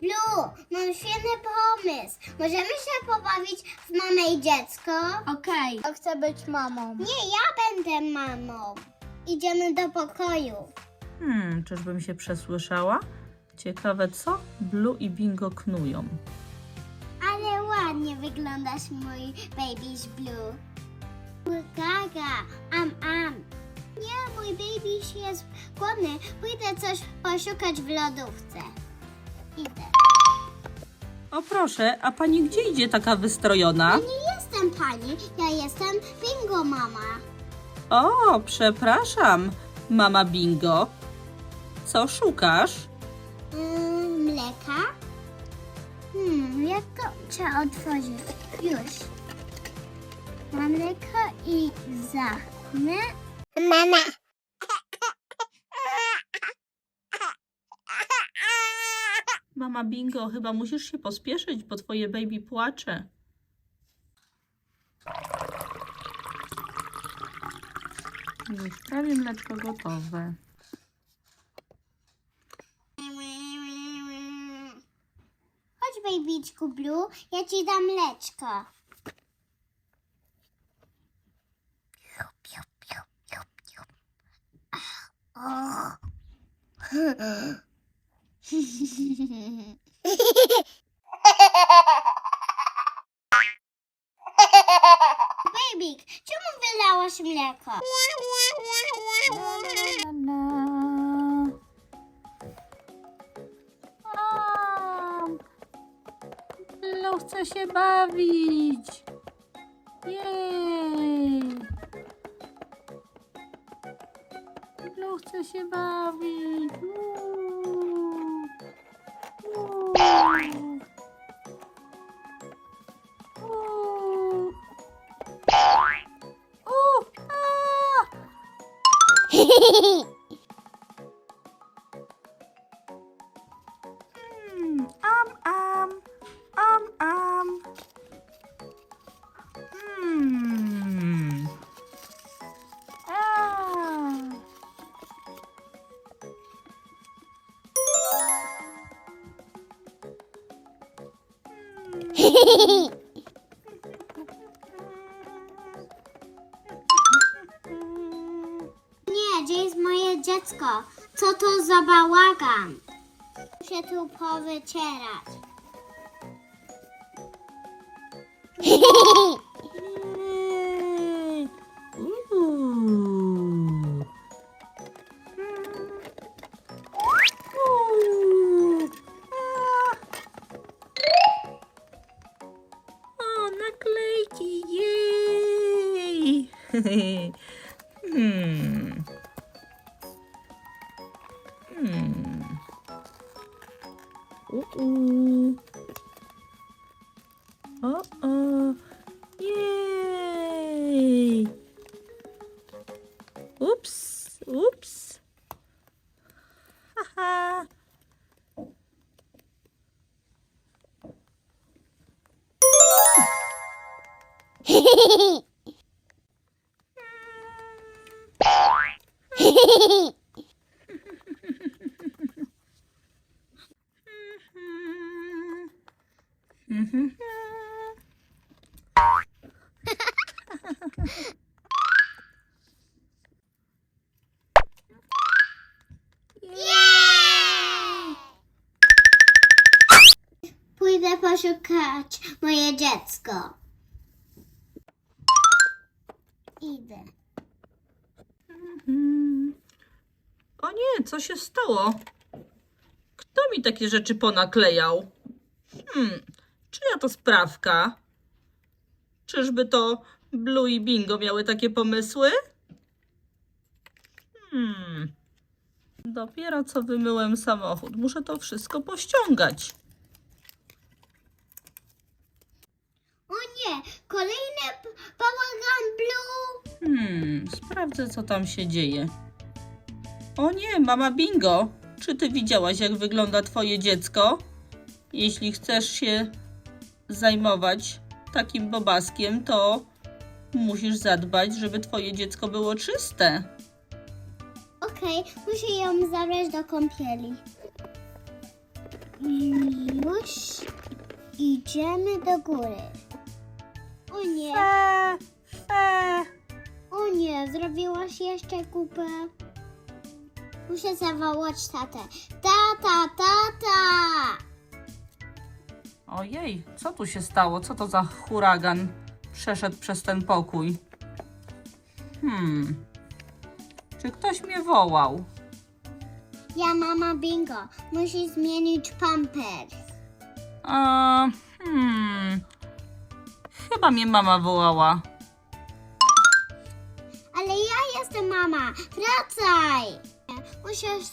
Blue, mam świetny pomysł. Możemy się pobawić w mamę i dziecko? Okej. To chcę być mamą. Nie, ja będę mamą. Idziemy do pokoju. Hmm, czyżbym się przesłyszała? Ciekawe co? Blue i Bingo knują. Ale ładnie wyglądasz, mój babyś Blue. Gaga, am, am. Nie, mój babyś jest głodny. Pójdę coś poszukać w lodówce. Idę. O proszę, a pani gdzie idzie taka wystrojona? Ja nie jestem pani, ja jestem bingo mama. O, przepraszam, mama Bingo. Co szukasz? Ym, mleka? Hmm, jak to trzeba otworzyć? Już. Mam mleko i zachnę. Mama. Mama Bingo, chyba musisz się pospieszyć, bo twoje baby płacze. Już prawie mleczko gotowe. Chodź, babyćku Blue, ja ci dam mleczko. Babyk, czemu wylałaś mleko? Blue chce się bawić. Jej. Blue chce się bawić. Mm, am, am, am, am. Hmm. Ah. Nie, dziecko? Co to za bałagan? Muszę tu powycierać. O, naklejki, jej! Hmm. Uuu. O, o. Jej! Ups, ups. Haha. Mhm. Pójdę poszukać moje dziecko. Idę. Mhm. O nie, co się stało? Kto mi takie rzeczy ponaklejał? Hmm, czyja to sprawka? Czyżby to Blue i Bingo miały takie pomysły? Hmm. Dopiero co wymyłem samochód. Muszę to wszystko pościągać. O nie, kolejny bałagan Blue. Hmm, sprawdzę, co tam się dzieje. O nie, mama Bingo, czy ty widziałaś, jak wygląda twoje dziecko? Jeśli chcesz się zajmować takim bobaskiem, to musisz zadbać, żeby twoje dziecko było czyste. Okej, muszę ją zabrać do kąpieli. Już idziemy do góry. O nie, Fe, fe. o nie, zrobiłaś jeszcze kupę. Muszę zawołać tatę. Tata, tata! Ojej, co tu się stało? Co to za huragan przeszedł przez ten pokój? Hmm. Czy ktoś mnie wołał? Ja mama bingo. Musisz zmienić pampers. A, hmm. Chyba mnie mama wołała. Ale ja jestem mama. Wracaj! Musisz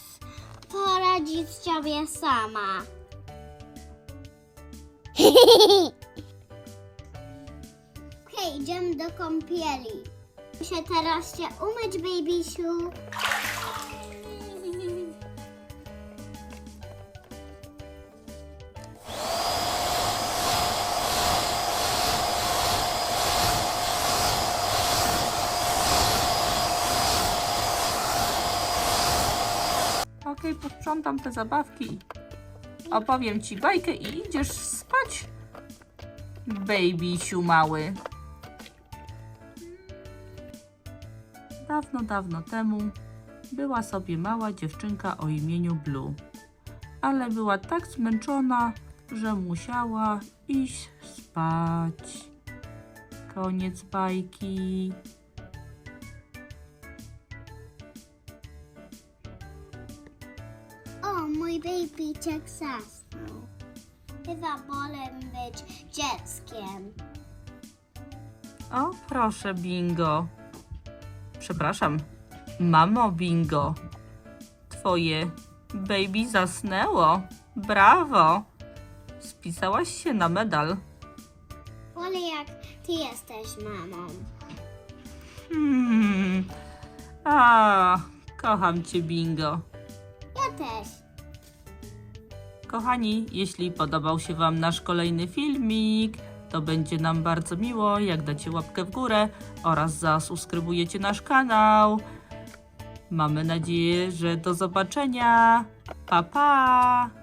poradzić sobie sama. Okej, idziemy do kąpieli. Muszę teraz się umyć, babysiu. Okej, posprzątam te zabawki. Opowiem ci bajkę i idziesz spać. Babysiu mały. Dawno, dawno temu była sobie mała dziewczynka o imieniu Blue. Ale była tak zmęczona, że musiała iść spać. Koniec bajki. O, mój babyciek zasnął. Chyba wolę być dzieckiem. O, proszę, bingo. Przepraszam, mamo bingo. Twoje baby zasnęło. Brawo. Spisałaś się na medal. Wolę jak ty jesteś mamą. Hmm. A, kocham cię, bingo. Ja też. Kochani, jeśli podobał się Wam nasz kolejny filmik, to będzie nam bardzo miło, jak dacie łapkę w górę oraz zasubskrybujecie nasz kanał. Mamy nadzieję, że do zobaczenia. Pa, pa!